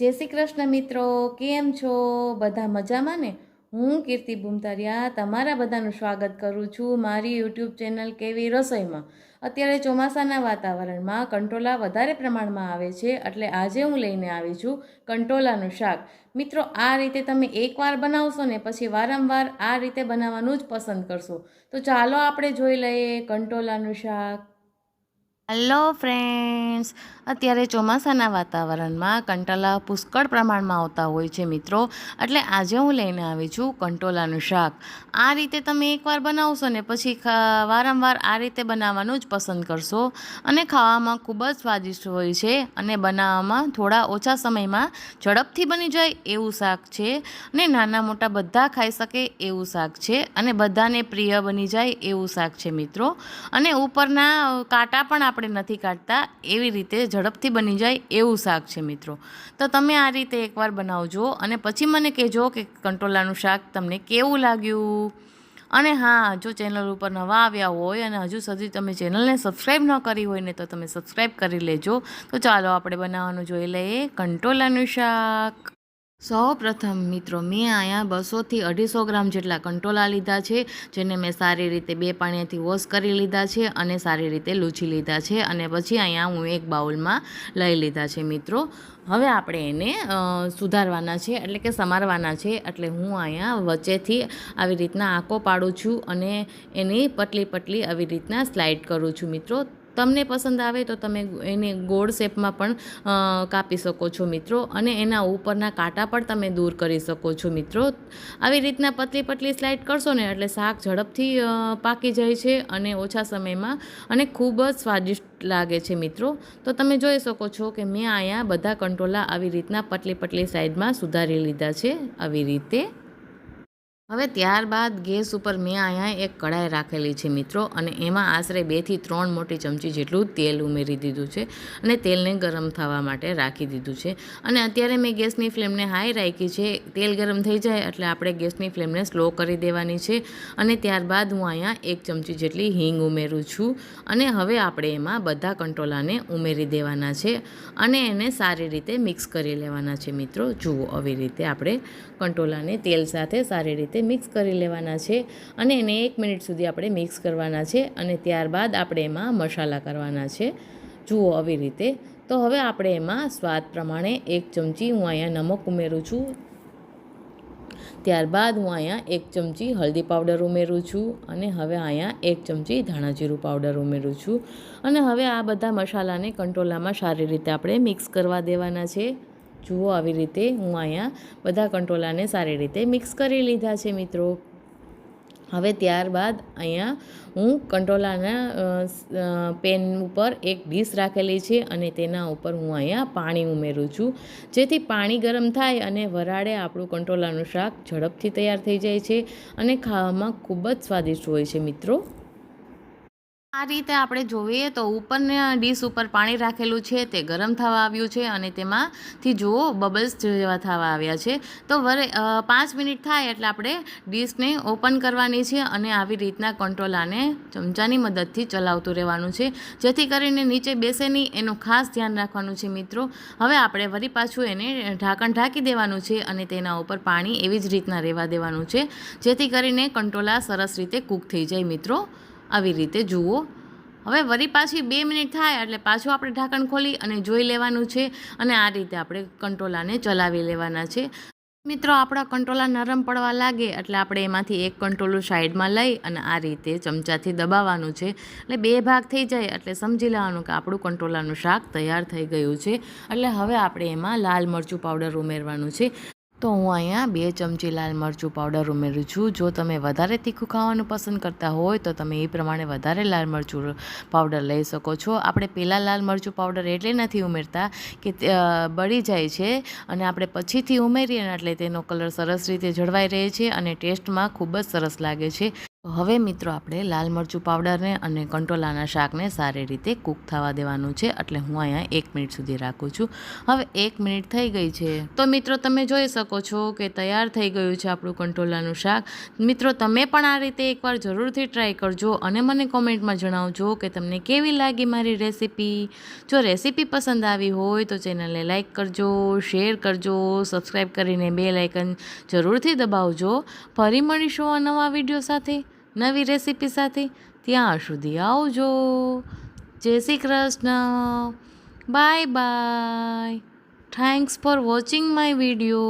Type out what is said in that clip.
જય શ્રી કૃષ્ણ મિત્રો, કેમ છો? બધા મજામાં ને? હું કીર્તિ બુમતારિયા તમારા બધાનું સ્વાગત કરું છું મારી યુટ્યુબ ચેનલ કેવી રસોઈમાં. અત્યારે ચોમાસાના વાતાવરણમાં કંટોલા વધારે પ્રમાણમાં આવે છે, એટલે આજે હું લઈને આવી છું કંટોલાનું શાક. મિત્રો, આ રીતે તમે એકવાર બનાવશો ને પછી વારંવાર આ રીતે બનાવવાનું જ પસંદ કરશો. તો ચાલો આપણે જોઈ લઈએ કંટોલાનું શાક. હેલો ફ્રેન્ડ્સ અત્યારે ચોમાસાના વાતાવરણમાં કંટોલા પુષ્કળ પ્રમાણમાં આવતા હોય છે, મિત્રો. એટલે આજે હું લઈને આવી છું કંટોલાનું શાક. આ રીતે તમે એકવાર બનાવશો ને પછી વારંવાર આ રીતે બનાવવાનું જ પસંદ કરશો. અને ખાવામાં ખૂબ જ સ્વાદિષ્ટ હોય છે અને બનાવવામાં થોડા ઓછા સમયમાં ઝડપથી બની જાય એવું શાક છે અને નાના મોટા બધા ખાઈ શકે એવું શાક છે અને બધાને પ્રિય બની જાય એવું શાક છે, મિત્રો. અને ઉપરના કાંટા પણ આપણે નથી કાઢતા, એવી રીતે ઝડપથી બની જાય એવું શાક છે મિત્રો. તો તમે આ રીતે એકવાર બનાવજો અને પછી મને કહેજો કે કંટોલાનું શાક તમને કેવું લાગ્યું? અને હા, જો ચેનલ ઉપર નવા આવ્યા હોય અને હજુ સુધી તમે ચેનલને સબસ્ક્રાઈબ ન કરી હોય ને તો તમે સબસ્ક્રાઈબ કરી લેજો. તો ચાલો આપણે બનાવવાનું જોઈ લઈએ કંટોલાનું શાક. સૌ પ્રથમ મિત્રો, મેં અહીંયા બસોથી અઢીસો ગ્રામ જેટલા કંટોલા લીધા છે, જેને મેં સારી રીતે બે પાણીથી વોશ કરી લીધા છે અને સારી રીતે લૂછી લીધા છે અને પછી અહીંયા હું એક બાઉલમાં લઈ લીધા છે મિત્રો. હવે આપણે એને સુધારવાના છે, એટલે કે સમારવાના છે, એટલે હું અહીંયા વચ્ચેથી આવી રીતના આંકો પાડું છું અને એની પટલી પટલી આવી રીતના સ્લાઇડ કરું છું મિત્રો. તમને પસંદ આવે તો તમે એને ગોળ શેપમાં પણ કાપી શકો છો મિત્રો. અને એના ઉપરના કાંટા પણ તમે દૂર કરી શકો છો મિત્રો. આવી રીતના પતલી પતલી સ્લાઇડ કરશો ને એટલે શાક ઝડપથી પાકી જાય છે અને ઓછા સમયમાં અને ખૂબ જ સ્વાદિષ્ટ લાગે છે મિત્રો. તો તમે જોઈ શકો છો કે મેં અહીંયા બધા કંટોલા આવી રીતના પતલી પતલી સાઈડમાં સુધારી લીધા છે. આવી રીતે હવે ત્યારબાદ ગેસ ઉપર મેં અહીંયા એક કઢાઈ રાખેલી છે મિત્રો, અને એમાં આશરે બેથી ત્રણ મોટી ચમચી જેટલું તેલ ઉમેરી દીધું છે અને તેલને ગરમ થવા માટે રાખી દીધું છે. અને અત્યારે મેં ગેસની ફ્લેમને હાઈ રાખી છે, તેલ ગરમ થઈ જાય એટલે આપણે ગેસની ફ્લેમને સ્લો કરી દેવાની છે અને ત્યારબાદ હું અહીંયા એક ચમચી જેટલી હિંગ ઉમેરું છું અને હવે આપણે એમાં બધા કંટોલાને ઉમેરી દેવાના છે અને એને સારી રીતે મિક્સ કરી લેવાના છે મિત્રો. જુઓ આવી રીતે આપણે કંટોલાને તેલ સાથે સારી રીતે મિક્સ કરી લેવાના છે અને એને એક મિનિટ સુધી આપણે મિક્સ કરવાના છે અને ત્યારબાદ આપણે એમાં મસાલા કરવાના છે. જુઓ આવી રીતે. તો હવે આપણે એમાં સ્વાદ પ્રમાણે એક ચમચી હું અહીંયા નમક ઉમેરું છું. ત્યારબાદ હું અહીંયા એક ચમચી હલ્દી પાવડર ઉમેરું છું અને હવે અહીંયા એક ચમચી ધાણાજીરું પાવડર ઉમેરું છું. અને હવે આ બધા મસાલાને કંટોલામાં સારી રીતે આપણે મિક્સ કરવા દેવાના છે. જુઓ આવી રીતે હું અહીંયા બધા કંટોલાને સારી રીતે મિક્સ કરી લીધા છે મિત્રો. હવે ત્યારબાદ અહીંયા હું અ, પેન ઉપર એક ડીશ રાખેલી છે અને તેના ઉપર હું અહીંયા પાણી ઉમેરું છું. જેથી પાણી ગરમ થાય અને વરાળે આપણું કંટોલાનું શાક ઝડપથી તૈયાર થઈ જાય છે અને ખાવામાં ખૂબ જ સ્વાદિષ્ટ હોય છે મિત્રો. આ રીતે આપણે જોઈએ તો ઉપરના ડીશ ઉપર પાણી રાખેલું છે, તે ગરમ થવા આવ્યું છે અને તેમાંથી જુઓ, બબલ્સ જેવા થવા આવ્યા છે. તો વરે પાંચ મિનિટ થાય એટલે આપણે ડીશને ઓપન કરવાની છે અને આવી રીતના કંટોલાને ચમચાની મદદથી ચલાવતું રહેવાનું છે. જેથી કરીને નીચે બેસે નહીં એનું ખાસ ધ્યાન રાખવાનું છે મિત્રો. હવે આપણે વરી પાછું એને ઢાંકણ ઢાંકી દેવાનું છે અને તેના ઉપર પાણી એવી જ રીતના રહેવા દેવાનું છે. જેથી કરીને કંટોલા સરસ રીતે કૂક થઈ જાય મિત્રો. આવી રીતે જુઓ. હવે વળી પાછી બે મિનિટ થાય એટલે પાછું આપણે ઢાંકણ ખોલી અને જોઈ લેવાનું છે અને આ રીતે આપણે કંટોલાને ચલાવી લેવાના છે. મિત્રો, આપણા કંટોલા નરમ પડવા લાગે એટલે આપણે એમાંથી એક કંટોલું સાઈડમાં લઈ અને આ રીતે ચમચાથી દબાવવાનું છે. એટલે બે ભાગ થઈ જાય એટલે સમજી લેવાનું કે આપણું કંટોલાનું શાક તૈયાર થઈ ગયું છે. એટલે હવે આપણે એમાં લાલ મરચું પાવડર ઉમેરવાનું છે. તો હું અહીંયા બે ચમચી લાલ મરચું પાવડર ઉમેરું છું. જો તમે વધારે તીખું ખાવાનું પસંદ કરતા હોય તો તમે એ પ્રમાણે વધારે લાલ મરચું પાવડર લઈ શકો છો. આપણે પહેલાં લાલ મરચું પાવડર એટલે નથી ઉમેરતા કે બળી જાય છે અને આપણે પછીથી ઉમેરીએ ને એટલે તેનો કલર સરસ રીતે જળવાઈ રહે છે અને ટેસ્ટમાં ખૂબ જ સરસ લાગે છે. હવે મિત્રો આપણે લાલ મરચું પાવડરને અને કંટોલાના શાકને સારી રીતે કૂક થવા દેવાનું છે એટલે હું અહીંયા એક મિનિટ સુધી રાખું છું. હવે એક મિનિટ થઈ ગઈ છે. તો મિત્રો તમે જોઈ શકો છો કે તૈયાર થઈ ગયું છે આપણું કંટોલાનું શાક. મિત્રો તમે પણ આ રીતે એકવાર જરૂરથી ટ્રાય કરજો અને મને કોમેન્ટમાં જણાવજો કે તમને કેવી લાગી મારી રેસીપી. જો રેસીપી પસંદ આવી હોય તો ચેનલને લાઇક કરજો, શેર કરજો, સબસ્ક્રાઈબ કરીને બે લાઇકન જરૂરથી દબાવજો. ફરી મળીશું આ નવા વીડિયો સાથે. નવી રેસીપી સાથે ત્યાં સુધી આવજો. જય Shri Krishna. Bye bye thanks for watching my video